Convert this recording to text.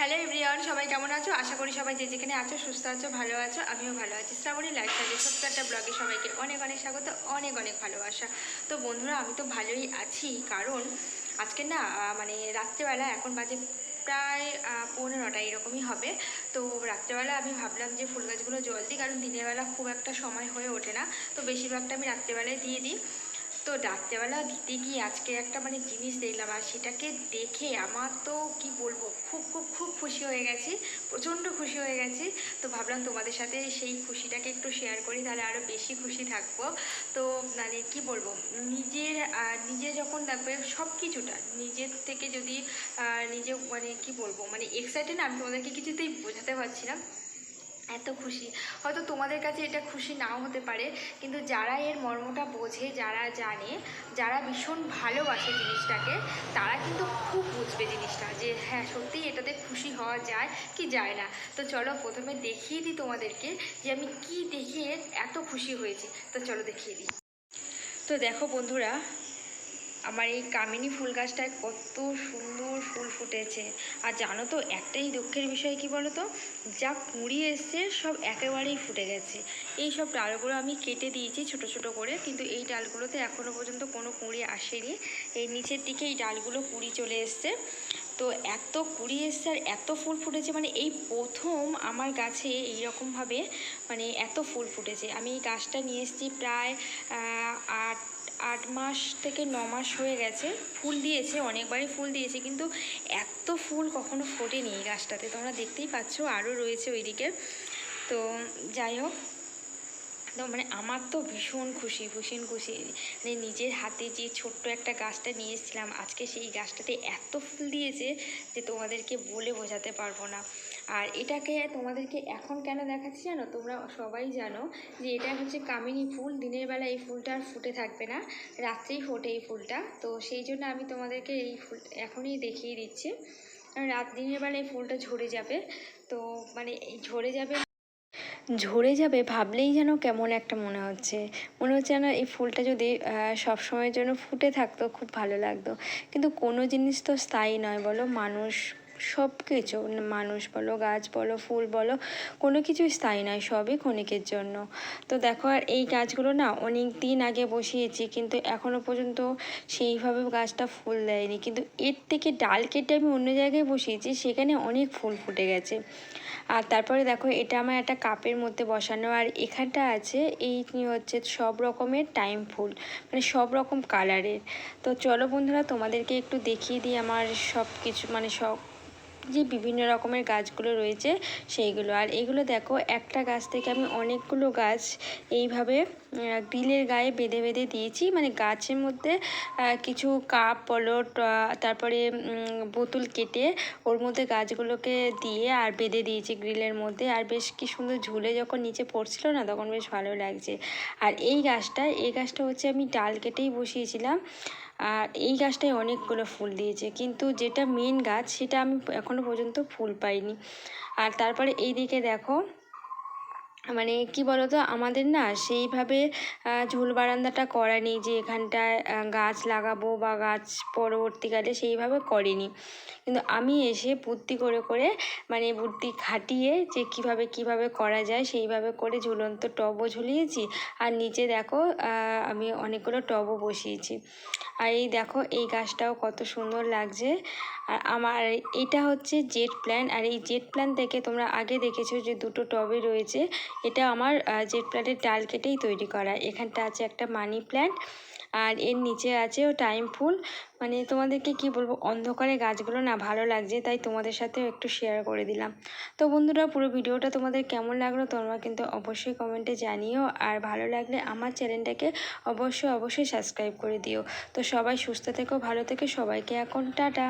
Hello everyone সবাই কেমন আছো? আশা করি সবাই যে যেখানে আছো, সুস্থ আছো, ভালো আছো। আমিও ভালো আছি। শ্রাবণী লাইফস্টাইলের ছোট্ট একটা ব্লগে সবাইকে অনেক অনেক স্বাগত, অনেক অনেক ভালোবাসা। তো বন্ধুরা, আমি তো ভালোই আছি, কারণ আজকে না মানে রাত্রেবেলা এখন বাজে প্রায় পনেরোটা এরকমই হবে। তো রাত্রেবেলা আমি ভাবলাম যে ফুল গাছগুলো জল দিই, কারণ দিনের বেলা খুব একটা সময় হয়ে ওঠে না। তো বেশিরভাগটা আমি রাত্রেবেলায় দিয়ে দিই। তো রাত্রেবেলা দিতে গিয়ে আজকে একটা মানে জিনিস দেখলাম, আর সেটাকে দেখে আমার তো কি বলব, খুব খুব খুব খুশি হয়ে গেছি, প্রচণ্ড খুশি হয়ে গেছি। তো ভাবলাম তোমাদের সাথে সেই খুশিটাকে একটু শেয়ার করি, তাহলে আরও বেশি খুশি থাকব। তো মানে কি বলব, নিজের নিজে যখন দেখবে সব কিছুটা নিজের থেকে যদি নিজে মানে কি বলব মানে এক্সাইটেড আমি তোমাদেরকে কিছুতেই বোঝাতে পারছি না। এত খুশি। হয়তো তোমাদের কাছে এটা খুশি নাও হতে পারে, কিন্তু যারা এর মর্মটা বোঝে, যারা জানে, যারা ভীষণ ভালোবাসে জিনিসটাকে, তারা কিন্তু খুব বুঝবে জিনিসটা যে হ্যাঁ সত্যিই এটাতে খুশি হওয়া যায় কি যায় না। তো চলো প্রথমে দেখিয়ে দিই তোমাদেরকে যে আমি কি দেখে এত খুশি হয়েছি। তো চলো দেখিয়ে দিই। তো দেখো বন্ধুরা আমার এই কামিনী ফুল গাছটায় কত সুন্দর ফুল ফুটেছে। আর জানো তো, একটাই দুঃখের বিষয় কি বলো তো যা কুঁড়ি এসছে, সব একেবারেই ফুটে গেছে। এই সব ডালগুলো আমি কেটে দিয়েছি ছোট ছোট করে, কিন্তু এই ডালগুলোতে এখনও পর্যন্ত কোনো কুঁড়ি আসেনি। এই নিচের দিকে এই ডালগুলো কুঁড়ি চলে এসছে। তো এত কুড়ি এসছে আর এত ফুল ফুটেছে মানে এই প্রথম আমার গাছে এইরকমভাবে মানে এত ফুল ফুটেছে। আমি এই গাছটা নিয়ে এসেছি প্রায় আট আট মাস থেকে ন মাস হয়ে গেছে। ফুল দিয়েছে, অনেকবারই ফুল দিয়েছে, কিন্তু এত ফুল কখনো ফোটেনি এই গাছটাতে। তোমরা দেখতেই পাচ্ছ, আরও রয়েছে ওইদিকে। তো যাই হোক, তো মানে আমার তো ভীষণ খুশি ভীষণ খুশি। মানে নিজের হাতে যে ছোট্ট একটা গাছটা নিয়ে এসেছিলাম, আজকে সেই গাছটাতে এত ফুল দিয়েছে যে তোমাদেরকে বলে বোঝাতে পারব না। আর এটাকে তোমাদেরকে এখন কেন দেখাচ্ছি জানো? তোমরা সবাই জানো যে এটা হচ্ছে কামিনী ফুল। দিনের বেলা এই ফুলটা আর ফুটে থাকবে না। রাত্রেই ফোটে এই ফুলটা। তো সেই জন্য আমি তোমাদেরকে এই ফুল এখনই দেখিয়ে দিচ্ছি। রাত দিনের বেলা এই ফুলটা ঝরে যাবে। তো মানে ঝরে যাবে ঝরে যাবে ভাবলেই যেন কেমন একটা মনে হচ্ছে। মনে হচ্ছে যেন এই ফুলটা যদি সব সময়ের জন্য ফুটে থাকতো, খুব ভালো লাগতো। কিন্তু কোনো জিনিস তো স্থায়ী নয় বলো। মানুষ সব কিছু মানুষ বলো, গাছ বলো, ফুল বলো, কোনো কিছুই স্থায়ী নয়, সবই ক্ষণিকের জন্য। তো দেখো, আর এই গাছগুলো না অনেক দিন আগে বসিয়েছি, কিন্তু এখনও পর্যন্ত সেইভাবে গাছটা ফুল দেয়নি। কিন্তু এর থেকে ডাল কেটে আমি অন্য জায়গায় বসিয়েছি, সেখানে অনেক ফুল ফুটে গেছে। আর তারপরে দেখো, এটা আমার একটা কাপের মধ্যে বসানো, আর এখানটা আছে, এই হচ্ছে সব রকমের টাইম ফুল মানে সব রকম কালারের। তো চলো বন্ধুরা, তোমাদেরকে একটু দেখিয়ে দিই আমার সব কিছু মানে সব যে বিভিন্ন রকমের গাছগুলো রয়েছে সেইগুলো। আর এগুলো দেখো, একটা গাছ থেকে আমি অনেকগুলো গাছ এইভাবে গ্রিলের গায়ে বেঁধে বেঁধে দিয়েছি। মানে গাছের মধ্যে কিছু কাপ বলো ট- তারপরে বোতল কেটে ওর মধ্যে গাছগুলোকে দিয়ে আর বেঁধে দিয়েছি গ্রিলের মধ্যে। আর বেশ কি সুন্দর ঝুলে যখন নিচে পড়ছিল না, তখন বেশ ভালো লাগছে। আর এই গাছটা এই গাছটা হচ্ছে আমি ডাল কেটেই বসিয়েছিলাম। আর এই গাছটায় অনেকগুলো ফুল দিয়েছে। কিন্তু যেটা মেন গাছ, সেটা আমি এখনও পর্যন্ত ফুল পাইনি। আর তারপরে এই দিকে দেখো মানে কি বলতো, আমাদের না সেইভাবে ঝুল বারান্দাটা করা নেই যে এখানটায় গাছ লাগাবো বা গাছ পরবর্তীকালে সেইভাবে করেনি। কিন্তু আমি এসে বুদ্ধি করে করে মানে বুদ্ধি খাটিয়ে যে কীভাবে কীভাবে করা যায়, সেইভাবে করে ঝুলন্ত টবও ঝুলিয়েছি। আর নিচে দেখো আমি অনেকগুলো টবও বসিয়েছি। আর এই দেখো, এই গাছটাও কত সুন্দর লাগছে। আর আমার এটা হচ্ছে জেট প্ল্যান আর এই জেট প্ল্যান থেকে তোমরা আগে দেখেছ যে দুটো টবে রয়েছে। এটা আমার জেট প্ল্যান্টের ডাল কেটেই তৈরি করা। এখানটা আছে একটা মানি প্ল্যান্ট। আর এর নিচে আছে টাইম ফুল। মানে তোমাদেরকে কি বলব, অন্ধকারে গাছগুলো না ভালো লাগছে, তাই তোমাদের সাথেও একটু শেয়ার করে দিলাম। তো বন্ধুরা, পুরো ভিডিওটা তোমাদের কেমন লাগল তোমরা কিন্তু অবশ্যই কমেন্টে জানিও। আর ভালো লাগলে আমার চ্যানেলটাকে অবশ্যই অবশ্যই সাবস্ক্রাইব করে দিও। তো সবাই সুস্থ থেকো, ভালো থেকো, সবাইকে এখন টাটা।